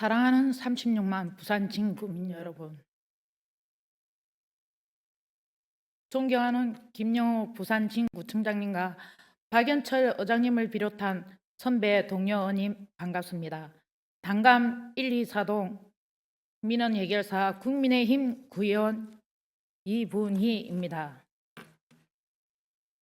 사랑하는 36만 부산 진구민 여러분. 존경하는 김영호 부산 진구청장님과 박연철 의장님을 비롯한 선배 동료 의원님 반갑습니다. 당감 1, 2, 4동 민원 해결사 국민의힘 구의원 이분희입니다.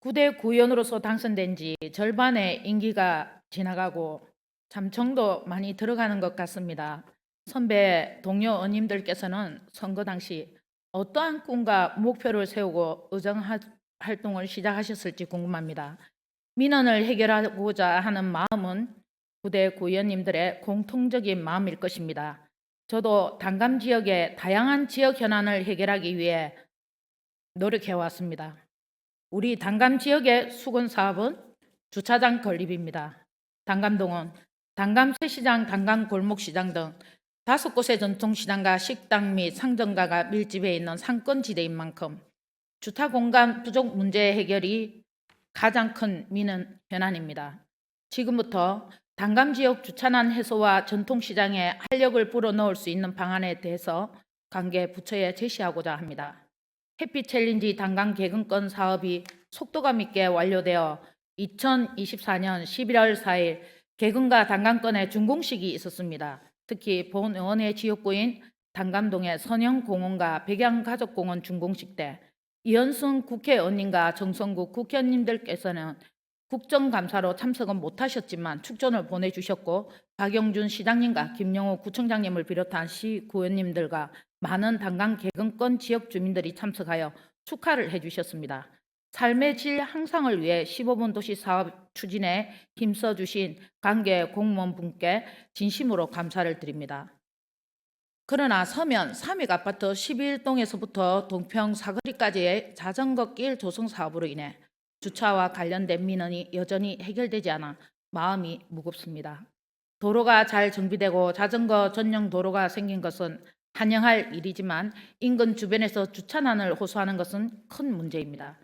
9대 구의원으로서 당선된 지 절반의 임기가 지나가고 잠청도 많이 들어가는 것 같습니다. 선배 동료 의원님들께서는 선거 당시 어떠한 꿈과 목표를 세우고 의정 하- 활동을 시작하셨을지 궁금합니다. 민원을 해결하고자 하는 마음은 부대 구의원님들의 공통적인 마음일 것입니다. 저도 단감 지역의 다양한 지역 현안을 해결하기 위해 노력해 왔습니다. 우리 단감 지역의 수건 사업은 주차장 건립입니다. 단감동은 단감 새시장, 단감 골목시장 등 다섯 곳의 전통시장과 식당 및 상점가가 밀집해 있는 상권지대인 만큼 주차 공간 부족 문제 해결이 가장 큰 민원 현안입니다. 지금부터 단감 지역 주차난 해소와 전통시장에 활력을 불어넣을 수 있는 방안에 대해서 관계 부처에 제시하고자 합니다. 해피 챌린지 단감 개근권 사업이 속도감 있게 완료되어 2024년 11월 4일 개근과 단감권의 준공식이 있었습니다. 특히 본 의원의 지역구인 단감동의 선영공원과 백양가족공원 준공식 때 이현승 국회의원님과 정성국 국회의원님들께서는 국정감사로 참석은 못하셨지만 축전을 보내주셨고 박영준 시장님과 김영호 구청장님을 비롯한 시 구의원님들과 많은 단강 개근권 지역 주민들이 참석하여 축하를 해주셨습니다. 삶의 질 향상을 위해 15분 도시 사업 추진에 힘써 주신 관계 공무원 분께 진심으로 감사를 드립니다. 그러나 서면 삼익 아파트 11동에서부터 동평 사거리까지의 자전거 길 조성 사업으로 인해 주차와 관련된 민원이 여전히 해결되지 않아 마음이 무겁습니다. 도로가 잘 정비되고 자전거 전용 도로가 생긴 것은 환영할 일이지만 인근 주변에서 주차난을 호소하는 것은 큰 문제입니다.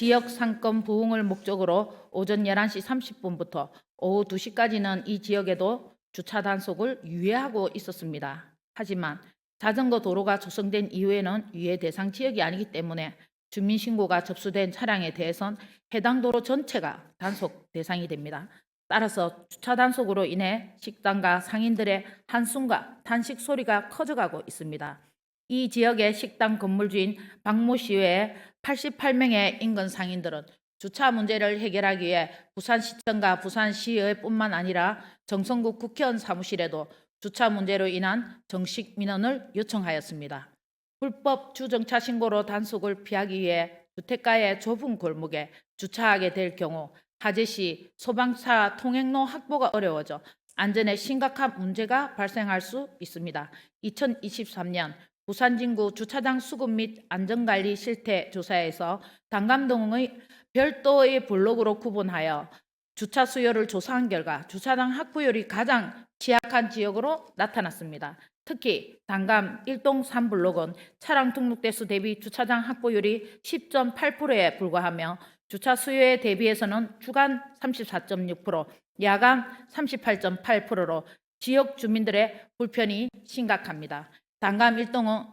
지역 상권 부흥을 목적으로 오전 11시 30분부터 오후 2시까지는 이 지역에도 주차 단속을 유예하고 있었습니다. 하지만 자전거 도로가 조성된 이후에는 유예 대상 지역이 아니기 때문에 주민신고가 접수된 차량에 대해선 해당 도로 전체가 단속 대상이 됩니다. 따라서 주차 단속으로 인해 식당과 상인들의 한숨과 탄식 소리가 커져가고 있습니다. 이 지역의 식당 건물주인 박모 씨 외에 88명의 인근 상인들은 주차 문제를 해결하기 위해 부산시청과 부산시의회뿐만 아니라 정성국 국회의원 사무실에도 주차 문제로 인한 정식 민원을 요청하였습니다. 불법 주정차 신고로 단속을 피하기 위해 주택가의 좁은 골목에 주차하게 될 경우 하재시 소방차 통행로 확보가 어려워져 안전에 심각한 문제가 발생할 수 있습니다. 2023년 부산진구 주차장 수급 및 안전관리 실태 조사에서 단감동의 별도의 블록으로 구분하여 주차 수요를 조사한 결과 주차장 확보율이 가장 취약한 지역으로 나타났습니다. 특히 단감 1동 3블록은 차량 등록 대수 대비 주차장 확보율이 10.8%에 불과하며 주차 수요에 대비해서는 주간 34.6%, 야간 38.8%로 지역 주민들의 불편이 심각합니다. 단감 1동은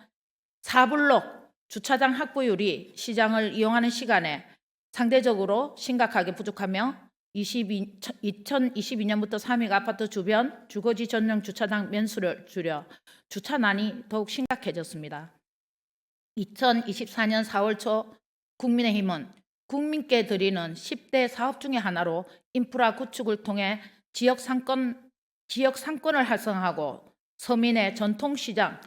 4블록 주차장 확보율이 시장을 이용하는 시간에 상대적으로 심각하게 부족하며 22, 2022년부터 삼익 아파트 주변 주거지 전용 주차장 면수를 줄여 주차난이 더욱 심각해졌습니다. 2024년 4월 초 국민의힘은 국민께 드리는 10대 사업 중의 하나로 인프라 구축을 통해 지역 상권 지역 상권을 활성화하고 서민의 전통시장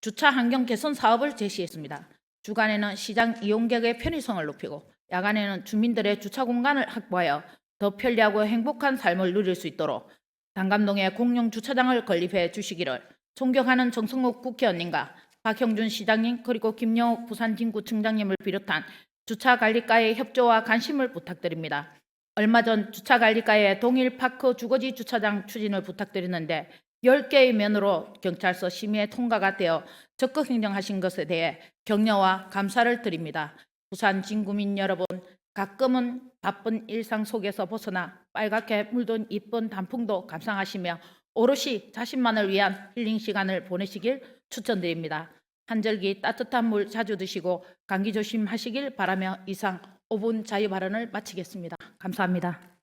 주차 환경 개선 사업을 제시했습니다. 주간에는 시장 이용객의 편의성을 높이고 야간에는 주민들의 주차 공간을 확보하여 더 편리하고 행복한 삶을 누릴 수 있도록 단감동에 공용 주차장을 건립해 주시기를 존경하는 정성욱 국회의원님과 박형준 시장님 그리고 김영욱 부산 진구청장님을 비롯한 주차관리과의 협조와 관심을 부탁드립니다. 얼마 전 주차관리과의 동일 파크 주거지 주차장 추진을 부탁드렸는데 10개의 면으로 경찰서 심의에 통과가 되어 적극 행정하신 것에 대해 격려와 감사를 드립니다. 부산 진구민 여러분, 가끔은 바쁜 일상 속에서 벗어나 빨갛게 물든 이쁜 단풍도 감상하시며 오롯이 자신만을 위한 힐링 시간을 보내시길 추천드립니다. 한절기 따뜻한 물 자주 드시고 감기 조심하시길 바라며 이상 5분 자유 발언을 마치겠습니다. 감사합니다.